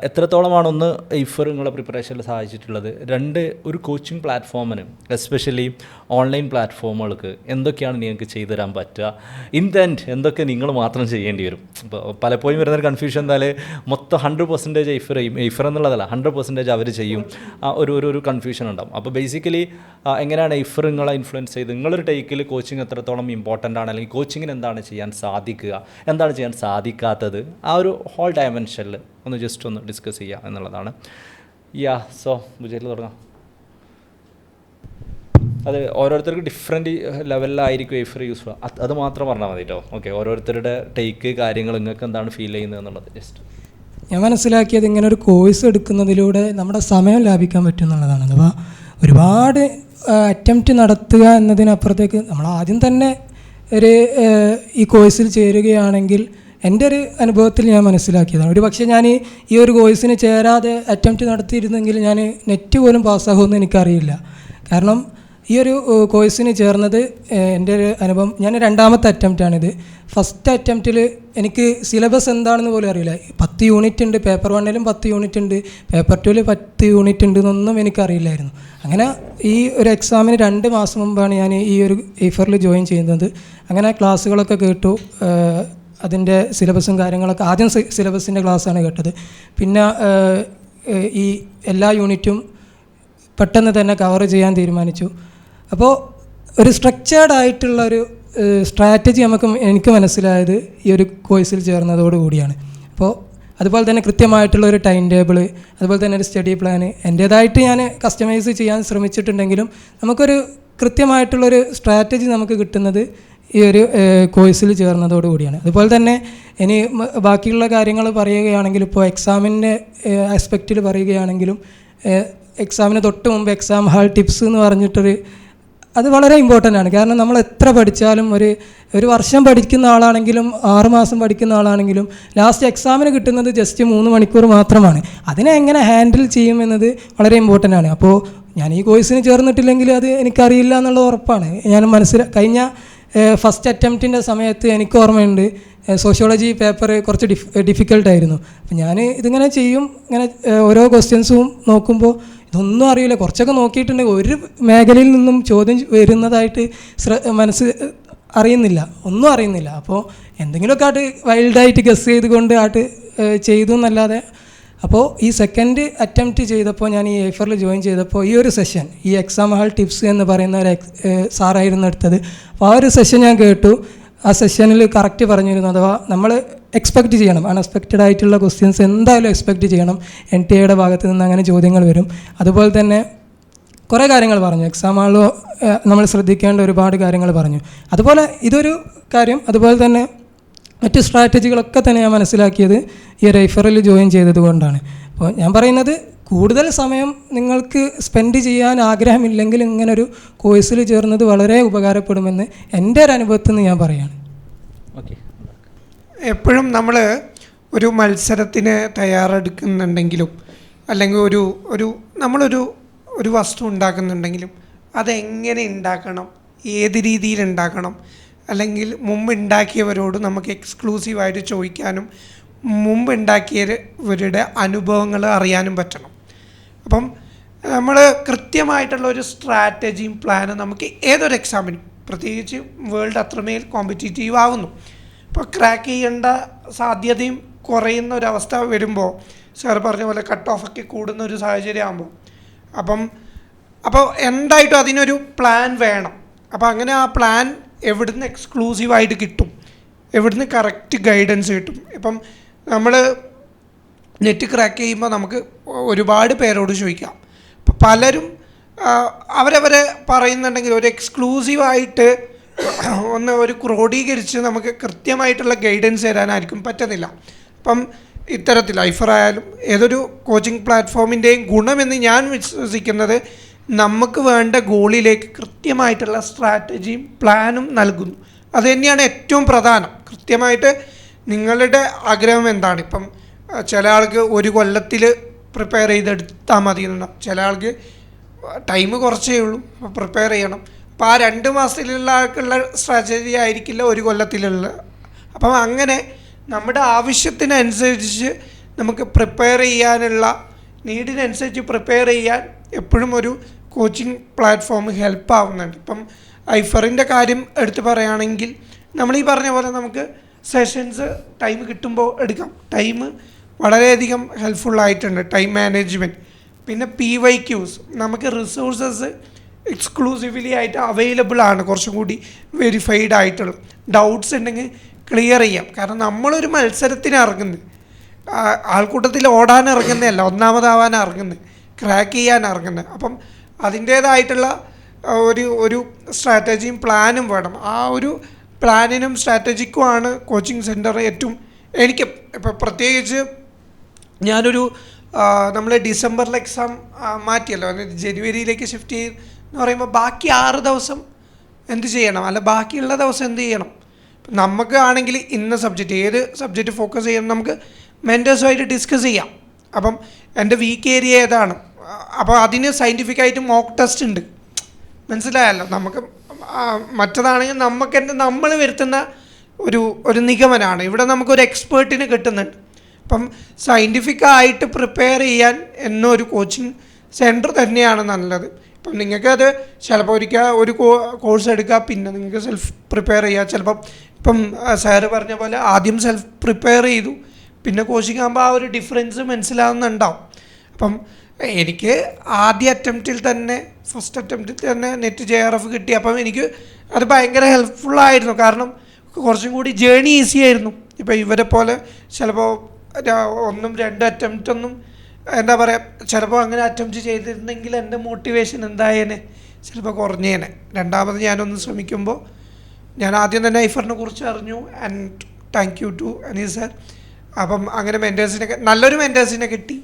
C: എത്രത്തോളമാണ് ഒന്ന് ഇഫർ നിങ്ങളെ പ്രിപ്പറേഷനിൽ സഹായിച്ചിട്ടുള്ളത്? രണ്ട് ഒരു കോച്ചിങ് പ്ലാറ്റ്ഫോമിന് എസ്പെഷ്യലി ഓൺലൈൻ പ്ലാറ്റ്ഫോമുകൾക്ക് എന്തൊക്കെയാണ് നിങ്ങൾക്ക് ചെയ്തു തരാൻ പറ്റുക? ഇൻ ദ എൻഡ് എന്തൊക്കെ നിങ്ങൾ മാത്രം ചെയ്യേണ്ടി വരും? ഇപ്പോൾ പലപ്പോഴും വരുന്നൊരു കൺഫ്യൂഷൻ എന്നാൽ മൊത്തം ഹൺഡ്രഡ് പെർസെന്റേജ് ഐഫർ ചെയ്യും ഐഫർ എന്നുള്ളതല്ല ഹൺഡ്രഡ് പെർസെന്റേജ് അവർ ചെയ്യും. ഒരു ഒരു ഒരു കൺഫ്യൂഷൻ ഉണ്ടാവും. അപ്പോൾ ബേസിക്കലി എങ്ങനെയാണ് ഐഫർ നിങ്ങളെ ഇൻഫ്ലുവൻസ് ചെയ്ത് നിങ്ങളൊരു ടേക്കിൽ കോച്ചിങ് എത്രത്തോളം ഇമ്പോർട്ടന്റ് ആണ്? അല്ലെങ്കിൽ കോച്ചിങ്ങിന് എന്താണ് ചെയ്യാൻ സാധിക്കുക? എന്താണ് ചെയ്യാൻ സാധിക്കാത്തത്? ആ ഒരു ഹോൾ ഡയമെൻഷനിൽ ഒന്ന് ജസ്റ്റ് ഒന്ന് ഡിസ്കസ് ചെയ്യുക എന്നുള്ളതാണ്. യാ സോ വിജയത്തിൽ തുടങ്ങാം. അത് ഓരോരുത്തർക്ക് ഡിഫറെന്റ് ലെവലിലായിരിക്കും എഫർ യൂസ്ഫുൾ അത് അത് മാത്രം പറഞ്ഞാൽ മതി കേട്ടോ ഓക്കെ ഓരോരുത്തരുടെ ടേക്ക് കാര്യങ്ങൾ നിങ്ങൾക്ക് എന്താണ് ഫീൽ ചെയ്യുന്നത് എന്നുള്ളത് ജസ്റ്റ്
B: ഞാൻ മനസ്സിലാക്കിയത് ഇങ്ങനെ ഒരു കോഴ്സ് എടുക്കുന്നതിലൂടെ നമ്മുടെ സമയം ലാഭിക്കാൻ പറ്റും എന്നുള്ളതാണ്. അഥവാ ഒരുപാട് അറ്റംപ്റ്റ് നടത്തുക എന്നതിനപ്പുറത്തേക്ക് നമ്മൾ ആദ്യം തന്നെ ഒരു ഈ കോഴ്സിൽ ചേരുകയാണെങ്കിൽ എന്റെ ഒരു അനുഭവത്തിൽ ഞാൻ മനസ്സിലാക്കിയതാണ്. ഒരു പക്ഷേ ഞാൻ ഈ- ഒരു കോഴ്സിന് ചേരാതെ അറ്റംപ്റ്റ് നടത്തിയിരുന്നെങ്കിൽ ഞാൻ നെറ്റ് പോലും പാസ്സാകുമെന്ന് എനിക്കറിയില്ല. കാരണം ഈ ഒരു കോഴ്സിന് ചേർന്നത് എന്റെ ഒരു അനുഭവം ഞാൻ രണ്ടാമത്തെ അറ്റംപ്റ്റാണിത് ഫസ്റ്റ് അറ്റംപ്റ്റിൽ എനിക്ക് സിലബസ് എന്താണെന്ന് പോലും അറിയില്ല. പത്ത് യൂണിറ്റ് ഉണ്ട് പേപ്പർ വണ്ണിലും പത്ത് യൂണിറ്റ് ഉണ്ട് പേപ്പർ ടുവിൽ പത്ത് യൂണിറ്റ് ഉണ്ട് എന്നൊന്നും എനിക്കറിയില്ലായിരുന്നു. അങ്ങനെ ഈ ഒരു എക്സാമിന് രണ്ട് മാസം മുമ്പാണ് ഞാൻ ഈ ഒരു എയ്ഫറിൽ ജോയിൻ ചെയ്യുന്നത്. അങ്ങനെ ക്ലാസ്സുകളൊക്കെ കേട്ടു അതിന്റെ സിലബസും കാര്യങ്ങളൊക്കെ ആദ്യം സിലബസിന്റെ ക്ലാസ്സാണ് കേട്ടത്. പിന്നെ ഈ എല്ലാ യൂണിറ്റും പെട്ടെന്ന് തന്നെ കവർ ചെയ്യാൻ തീരുമാനിച്ചു. അപ്പോൾ ഒരു സ്ട്രക്ചേർഡ് ആയിട്ടുള്ള ഒരു സ്ട്രാറ്റജി നമുക്ക് എനിക്ക് മനസ്സിലായത് ഈ ഒരു കോഴ്സിൽ ചേർന്നതോടു കൂടിയാണ്. അപ്പോൾ അതുപോലെ തന്നെ കൃത്യമായിട്ടുള്ള ഒരു ടൈം ടേബിൾ അതുപോലെ തന്നെ ഒരു സ്റ്റഡി പ്ലാൻ എന്റേതായിട്ട് ഞാൻ കസ്റ്റമൈസ് ചെയ്യാൻ ശ്രമിച്ചിട്ടുണ്ടെങ്കിലും നമുക്കൊരു കൃത്യമായിട്ടുള്ളൊരു സ്ട്രാറ്റജി നമുക്ക് കിട്ടുന്നത് ഈ ഒരു കോഴ്സിൽ ചേർന്നതോടു കൂടിയാണ്. അതുപോലെ തന്നെ ഇനി ബാക്കിയുള്ള കാര്യങ്ങൾ പറയുകയാണെങ്കിൽ ഇപ്പോൾ എക്സാമിന്റെ ആസ്പെക്റ്റിൽ പറയുകയാണെങ്കിലും എക്സാമിന് തൊട്ട് മുമ്പ് എക്സാം ഹാൾ ടിപ്സ് എന്ന് പറഞ്ഞിട്ടൊരു അത് വളരെ ഇമ്പോർട്ടന്റ് ആണ്. കാരണം നമ്മൾ എത്ര പഠിച്ചാലും ഒരു ഒരു വർഷം പഠിക്കുന്ന ആളാണെങ്കിലും ആറുമാസം പഠിക്കുന്ന ആളാണെങ്കിലും ലാസ്റ്റ് എക്സാമിന് കിട്ടുന്നത് ജസ്റ്റ് മൂന്ന് മണിക്കൂർ മാത്രമാണ്. അതിനെ എങ്ങനെ ഹാൻഡിൽ ചെയ്യും എന്നത് വളരെ ഇമ്പോർട്ടന്റ് ആണ്. അപ്പോൾ ഞാൻ ഈ കോഴ്സിന് ചേർന്നിട്ടില്ലെങ്കിൽ അത് എനിക്കറിയില്ല എന്നുള്ളത് ഉറപ്പാണ്. ഞാൻ മനസ്സിലാ കഴിഞ്ഞ ഫസ്റ്റ് അറ്റംപ്റ്റിന്റെ സമയത്ത് എനിക്ക് ഓർമ്മയുണ്ട്. സോഷ്യോളജി പേപ്പർ കുറച്ച് ഡിഫ് ഡിഫിക്കൽട്ടായിരുന്നു അപ്പം ഞാൻ ഇതിങ്ങനെ ചെയ്യും. ഇങ്ങനെ ഓരോ ക്വസ്റ്റ്യൻസും നോക്കുമ്പോൾ ഇതൊന്നും അറിയില്ല. കുറച്ചൊക്കെ നോക്കിയിട്ടുണ്ടെങ്കിൽ ഒരു മേഖലയിൽ നിന്നും ചോദ്യം വരുന്നതായിട്ട് ശ്ര മനസ്സ് അറിയുന്നില്ല. ഒന്നും അറിയുന്നില്ല. അപ്പോൾ എന്തെങ്കിലുമൊക്കെ ആയിട്ട് വൈൽഡായിട്ട് ഗസ് ചെയ്തുകൊണ്ട് ആയിട്ട് ചെയ്തു എന്നല്ലാതെ അപ്പോൾ ഈ സെക്കൻഡ് അറ്റംപ്റ്റ് ചെയ്തപ്പോൾ ഞാൻ ഈ എഫറിൽ ജോയിൻ ചെയ്തപ്പോൾ ഈ ഒരു സെഷൻ ഈ എക്സാം ഹാൾ ടിപ്സ് എന്ന് പറയുന്ന ഒരു സാറായിരുന്നു എടുത്തത്. അപ്പോൾ ആ ഒരു സെഷൻ ഞാൻ കേട്ടു. ആ സെഷനിൽ കറക്റ്റ് പറഞ്ഞിരുന്നു. അഥവാ നമ്മൾ എക്സ്പെക്റ്റ് ചെയ്യണം. അൺഎക്സ്പെക്റ്റഡ് ആയിട്ടുള്ള ക്വസ്റ്റ്യൻസ് എന്തായാലും എക്സ്പെക്റ്റ് ചെയ്യണം. എൻ ടി എയുടെ ഭാഗത്ത് നിന്ന് അങ്ങനെ ചോദ്യങ്ങൾ വരും. അതുപോലെ തന്നെ കുറേ കാര്യങ്ങൾ പറഞ്ഞു. എക്സാം ഹാളിൽ നമ്മൾ ശ്രദ്ധിക്കേണ്ട ഒരുപാട് കാര്യങ്ങൾ പറഞ്ഞു. അതുപോലെ ഇതൊരു കാര്യം അതുപോലെ തന്നെ മറ്റ് സ്ട്രാറ്റജികളൊക്കെ തന്നെ ഞാൻ മനസ്സിലാക്കിയത് ഈ റൈഫറിൽ ജോയിൻ ചെയ്തത് കൊണ്ടാണ്. അപ്പോൾ ഞാൻ പറയുന്നത് കൂടുതൽ സമയം നിങ്ങൾക്ക് സ്പെൻഡ് ചെയ്യാൻ ആഗ്രഹമില്ലെങ്കിൽ ഇങ്ങനൊരു കോഴ്സിൽ ചേർന്നത് വളരെ ഉപകാരപ്പെടുമെന്ന് എന്റെ ഒരു അനുഭവത്തിൽ നിന്ന് ഞാൻ പറയുകയാണ്
C: ഓക്കെ.
D: എപ്പോഴും നമ്മൾ ഒരു മത്സരത്തിന് തയ്യാറെടുക്കുന്നുണ്ടെങ്കിലും അല്ലെങ്കിൽ ഒരു ഒരു നമ്മളൊരു ഒരു വസ്തു ഉണ്ടാക്കുന്നുണ്ടെങ്കിലും അതെങ്ങനെ ഉണ്ടാക്കണം ഏത് രീതിയിൽ ഉണ്ടാക്കണം അല്ലെങ്കിൽ മുമ്പ് ഉണ്ടാക്കിയവരോട് നമുക്ക് എക്സ്ക്ലൂസീവായിട്ട് ചോദിക്കാനും മുമ്പ് ഉണ്ടാക്കിയവരുടെ അനുഭവങ്ങൾ അറിയാനും പറ്റണം. അപ്പം നമ്മൾ കൃത്യമായിട്ടുള്ള ഒരു സ്ട്രാറ്റജിയും പ്ലാനും നമുക്ക് ഏതൊരു എക്സാമിനും പ്രത്യേകിച്ച് വേൾഡ് അത്രമേൽ കോമ്പറ്റീറ്റീവ് ആവുന്നു. അപ്പോൾ ക്രാക്ക് ചെയ്യേണ്ട സാധ്യതയും കുറയുന്ന ഒരവസ്ഥ വരുമ്പോൾ സാർ പറഞ്ഞ പോലെ കട്ട് ഓഫൊക്കെ കൂടുന്ന ഒരു സാഹചര്യം ആകുമ്പോൾ അപ്പം അപ്പോൾ എന്തായിട്ടും അതിനൊരു പ്ലാൻ വേണം. അപ്പോൾ അങ്ങനെ ആ പ്ലാൻ എവിടുന്ന് എക്സ്ക്ലൂസീവായിട്ട് കിട്ടും? എവിടുന്ന് കറക്റ്റ് ഗൈഡൻസ് കിട്ടും? ഇപ്പം നമ്മൾ നെറ്റ് ക്രാക്ക് ചെയ്യുമ്പോൾ നമുക്ക് ഒരുപാട് പേരോട് ചോദിക്കാം. പലരും അവരവരെ പറയുന്നുണ്ടെങ്കിൽ ഒരു എക്സ്ക്ലൂസീവായിട്ട് ഒന്ന് ഒരു ക്രോഡീകരിച്ച് നമുക്ക് കൃത്യമായിട്ടുള്ള ഗൈഡൻസ് തരാനായിരിക്കും പറ്റുന്നില്ല അപ്പം ഇത്തരത്തിൽ ഐഫർ ആയാലും ഏതൊരു കോച്ചിങ് പ്ലാറ്റ്ഫോമിന്റെയും ഗുണമെന്ന് ഞാൻ വിശ്വസിക്കുന്നത് നമുക്ക് വേണ്ട ഗോളിലേക്ക് കൃത്യമായിട്ടുള്ള സ്ട്രാറ്റജിയും പ്ലാനും നൽകുന്നു. അത് തന്നെയാണ് ഏറ്റവും പ്രധാനം. കൃത്യമായിട്ട് നിങ്ങളുടെ ആഗ്രഹം എന്താണ്? ഇപ്പം ചില ആൾക്ക് ഒരു കൊല്ലത്തിൽ പ്രിപ്പയർ ചെയ്തെടുത്താൽ മതി എന്നുണ്ടാവും ചില ആൾക്ക് ടൈം കുറച്ചേ ഉള്ളൂ. അപ്പോൾ പ്രിപ്പയർ ചെയ്യണം. അപ്പോൾ ആ രണ്ട് മാസത്തിലുള്ള ആൾക്കുള്ള സ്ട്രാറ്റജി ആയിരിക്കില്ല ഒരു കൊല്ലത്തിലുള്ള. അപ്പം അങ്ങനെ നമ്മുടെ ആവശ്യത്തിനനുസരിച്ച് നമുക്ക് പ്രിപ്പയർ ചെയ്യാനുള്ള നീഡിനനുസരിച്ച് പ്രിപ്പയർ ചെയ്യാൻ എപ്പോഴും ഒരു കോച്ചിങ് പ്ലാറ്റ്ഫോം ഹെൽപ്പ് ആവുന്നുണ്ട്. ഇപ്പം ഐഫറിന്റെ കാര്യം എടുത്ത് പറയുകയാണെങ്കിൽ നമ്മൾ ഈ പറഞ്ഞ പോലെ നമുക്ക് സെഷൻസ് ടൈം കിട്ടുമ്പോൾ എടുക്കാം. ടൈം വളരെയധികം ഹെൽപ്ഫുൾ ആയിട്ടുണ്ട്. ടൈം മാനേജ്മെന്റ് പിന്നെ പി വൈ ക്യൂസ് നമുക്ക് റിസോഴ്സസ് എക്സ്ക്ലൂസീവ്ലി ആയിട്ട് അവൈലബിൾ ആണ്. കുറച്ചും കൂടി വെരിഫൈഡ് ആയിട്ടുള്ള ഡൗട്ട്സ് ഉണ്ടെങ്കിൽ ക്ലിയർ ചെയ്യാം. കാരണം നമ്മളൊരു മത്സരത്തിന് ഇറങ്ങുന്നത് ആൾക്കൂട്ടത്തിൽ ഓടാൻ ഇറങ്ങുന്നതല്ല ഒന്നാമതാവാൻ ഇറങ്ങുന്നത് ക്രാക്ക് ചെയ്യാൻ ഇറങ്ങുന്നത്. അപ്പം അതിന്റേതായിട്ടുള്ള ഒരു ഒരു സ്ട്രാറ്റജിയും പ്ലാനും വേണം. ആ ഒരു പ്ലാനിനും സ്ട്രാറ്റജിക്കുമാണ് കോച്ചിങ് സെന്റർ ഏറ്റവും എനിക്ക് ഇപ്പോൾ പ്രത്യേകിച്ച് ഞാനൊരു നമ്മൾ ഡിസംബറിൽ എക്സാം മാറ്റിയല്ലോ. ജനുവരിയിലേക്ക് ഷിഫ്റ്റ് ചെയ്ത് എന്ന് പറയുമ്പോൾ ബാക്കി ആറ് ദിവസം എന്ത് ചെയ്യണം? അല്ല ബാക്കിയുള്ള ദിവസം എന്ത് ചെയ്യണം? നമുക്ക് ആണെങ്കിൽ ഇന്ന സബ്ജക്റ്റ് ഏത് സബ്ജക്റ്റ് ഫോക്കസ് ചെയ്യണം? നമുക്ക് മെന്റേഴ്സുമായിട്ട് ഡിസ്കസ് ചെയ്യാം. അപ്പം എന്റെ വീക്ക് ഏരിയ ഏതാണ്? അപ്പോൾ അതിന് സയന്റിഫിക്കായിട്ട് മോക്ക് ടെസ്റ്റ് ഉണ്ട്. മനസ്സിലായല്ലോ? നമുക്ക് മറ്റതാണെങ്കിൽ നമുക്ക് എന്റെ നമ്മൾ വരുത്തുന്ന ഒരു ഒരു നിഗമനമാണ്. ഇവിടെ നമുക്കൊരു എക്സ്പേർട്ടിന് കിട്ടുന്നുണ്ട്. അപ്പം സയന്റിഫിക്കായിട്ട് പ്രിപ്പയർ ചെയ്യാൻ എന്നൊരു കോച്ചിങ് സെന്റർ തന്നെയാണ് നല്ലത്. ഇപ്പം നിങ്ങൾക്കത് ചിലപ്പോൾ ഒരിക്കൽ ഒരു കോഴ്സ് എടുക്കുക പിന്നെ നിങ്ങൾക്ക് സെൽഫ് പ്രിപ്പയർ ചെയ്യുക ചിലപ്പം ഇപ്പം സാറ് പറഞ്ഞ പോലെ ആദ്യം സെൽഫ് പ്രിപ്പയർ ചെയ്തു. പിന്നെ കോശിക്കാകുമ്പോൾ ആ ഒരു ഡിഫറൻസ് മനസ്സിലാവുന്നുണ്ടാവും. അപ്പം എനിക്ക് ആദ്യ അറ്റംപ്റ്റിൽ തന്നെ ഫസ്റ്റ് അറ്റംപ്റ്റിൽ തന്നെ നെറ്റ് ജെ ആർ എഫ് കിട്ടി. അപ്പം എനിക്ക് അത് ഭയങ്കര ഹെൽപ്ഫുള്ളായിരുന്നു കാരണം കുറച്ചും കൂടി ജേണി ഈസി ആയിരുന്നു. ഇപ്പോൾ ഇവരെ പോലെ ചിലപ്പോൾ ഒന്നും രണ്ട് അറ്റംപ്റ്റ് ഒന്നും എന്താ പറയുക ചിലപ്പോൾ അങ്ങനെ അറ്റംപ്റ്റ് ചെയ്തിരുന്നെങ്കിൽ എന്റെ മോട്ടിവേഷൻ എന്തായേനെ? ചിലപ്പോൾ കുറഞ്ഞേനെ. രണ്ടാമത് ഞാനൊന്ന് ശ്രമിക്കുമ്പോൾ ഞാൻ ആദ്യം തന്നെ ഐഫറിനെ കുറിച്ച് അറിഞ്ഞു. And thank you to Anees sir അപ്പം അങ്ങനെ മെന്റേഴ്സിനെ നല്ലൊരു മെന്റേഴ്സിനെ കിട്ടി.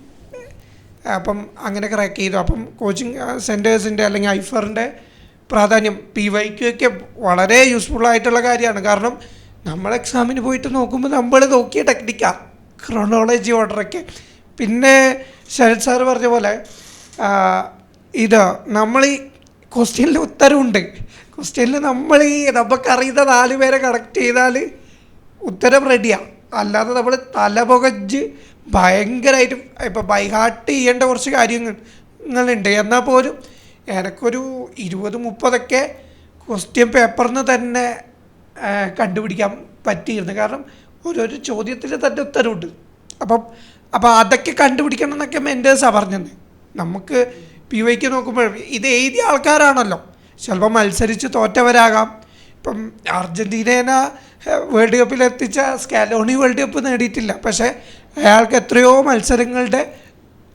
D: അപ്പം അങ്ങനെ ക്രാക്ക് ചെയ്തു. അപ്പം കോച്ചിങ് സെന്റേഴ്സിന്റെ അല്ലെങ്കിൽ ഐഫറിന്റെ പ്രാധാന്യം പി വൈക്ക് ഒക്കെ വളരെ യൂസ്ഫുൾ ആയിട്ടുള്ള കാര്യമാണ്. കാരണം നമ്മൾ എക്സാമിന് പോയിട്ട് നോക്കുമ്പോൾ നമ്മൾ നോക്കിയ ടെക്നിക്കാണ് ക്രോണോളജി ഓർഡറൊക്കെ പിന്നെ ശരത് സാറ് പറഞ്ഞ പോലെ ഇത് നമ്മൾ ഈ ക്വസ്റ്റ്യനിൽ ഉത്തരവുണ്ട്. ക്വസ്റ്റ്യനിൽ നമ്മൾ ഈ നമുക്കറിയുന്ന നാല് പേരെ കണക്ട് ചെയ്താൽ ഉത്തരം റെഡിയാണ് അല്ലാതെ നമ്മൾ തല തലപുകഞ്ഞ് ഭയങ്കരമായിട്ട് ഇപ്പം ബൈഹാർട്ട് ചെയ്യേണ്ട കുറച്ച് കാര്യങ്ങളുണ്ട് എന്നാൽ പോലും എനക്കൊരു ഇരുപത് മുപ്പതൊക്കെ ക്വസ്റ്റ്യൻ പേപ്പറിൽ നിന്ന് തന്നെ കണ്ടുപിടിക്കാൻ പറ്റിയിരുന്നു. കാരണം ഓരോരോ ചോദ്യത്തിൽ തന്നെ ഉത്തരവുണ്ട്. അപ്പം അപ്പോൾ അതൊക്കെ കണ്ടുപിടിക്കണം എന്നൊക്കെ മെന്റേഴ്സാണ് പറഞ്ഞത് നമുക്ക് പി വൈക്ക് നോക്കുമ്പോൾ ഇത് എഴുതിയ ആൾക്കാരാണല്ലോ. ചിലപ്പോൾ മത്സരിച്ച് തോറ്റവരാകാം. ഇപ്പം അർജന്റീനേനെ വേൾഡ് കപ്പിൽ എത്തിച്ച സ്കാലോണി വേൾഡ് കപ്പ് നേടിയിട്ടില്ല. പക്ഷേ അയാൾക്ക് എത്രയോ മത്സരങ്ങളുടെ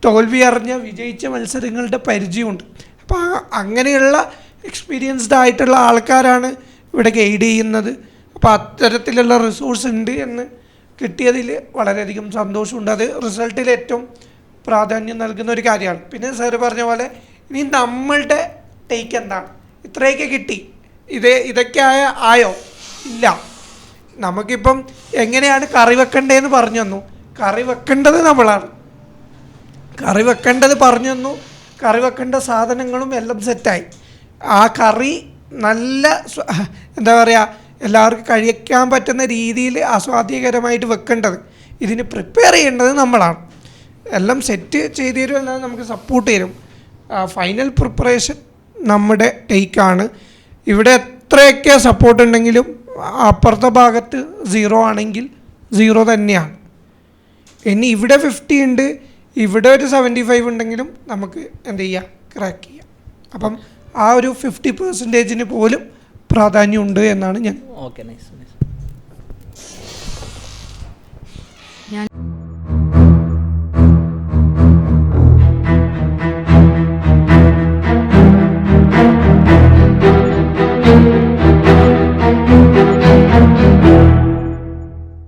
D: തോൽവി അറിഞ്ഞ വിജയിച്ച മത്സരങ്ങളുടെ പരിചയമുണ്ട്. അപ്പോൾ അങ്ങനെയുള്ള എക്സ്പീരിയൻസ്ഡ് ആയിട്ടുള്ള ആൾക്കാരാണ് ഇവിടെ ഗൈഡ് ചെയ്യുന്നത്. അപ്പോൾ അത്തരത്തിലുള്ള റിസോഴ്സ് ഉണ്ട് എന്ന് കിട്ടിയതിൽ വളരെയധികം സന്തോഷമുണ്ട്. അത് റിസൾട്ടിൽ ഏറ്റവും പ്രാധാന്യം നൽകുന്ന ഒരു കാര്യമാണ്. പിന്നെ സാറ് പറഞ്ഞ പോലെ ഇനി നമ്മളുടെ ടേക്ക് എന്താണ്? ഇത്രയൊക്കെ കിട്ടി. ഇത് ഇതൊക്കെ ആയ? ആയോ ഇല്ല. നമുക്കിപ്പം എങ്ങനെയാണ് കറി വെക്കേണ്ടതെന്ന് പറഞ്ഞു തന്നു. കറി വെക്കേണ്ടത് നമ്മളാണ്. കറി വെക്കേണ്ടത് പറഞ്ഞു തന്നു. കറി വെക്കേണ്ട സാധനങ്ങളും എല്ലാം സെറ്റായി. ആ കറി നല്ല എന്താ പറയുക എല്ലാവർക്കും കഴിക്കാൻ പറ്റുന്ന രീതിയിൽ ആസ്വാദ്യകരമായിട്ട് വെക്കേണ്ടത്. ഇതിന് പ്രിപ്പയർ ചെയ്യേണ്ടത് നമ്മളാണ്. എല്ലാം സെറ്റ് ചെയ്ത് തരും അല്ലാതെ നമുക്ക് സപ്പോർട്ട് തരും. ഫൈനൽ പ്രിപ്പറേഷൻ നമ്മുടെ ടേക്കാണ് ഇവിടെ എത്രയൊക്കെ സപ്പോർട്ട് ഉണ്ടെങ്കിലും അപ്പുറത്തെ ഭാഗത്ത് സീറോ ആണെങ്കിൽ സീറോ തന്നെയാണ്. ഇനി ഇവിടെ ഫിഫ്റ്റി ഉണ്ട് ഇവിടെ ഒരു സെവന്റി ഫൈവ് ഉണ്ടെങ്കിലും നമുക്ക് എന്ത് ചെയ്യാം? ക്രാക്ക് ചെയ്യാം. അപ്പം ആ ഒരു ഫിഫ്റ്റി പെർസെന്റേജിന് പോലും പ്രാധാന്യമുണ്ട് എന്നാണ് ഞാൻ
C: ഓക്കെ നൈസ് നൈസ് ഞാൻ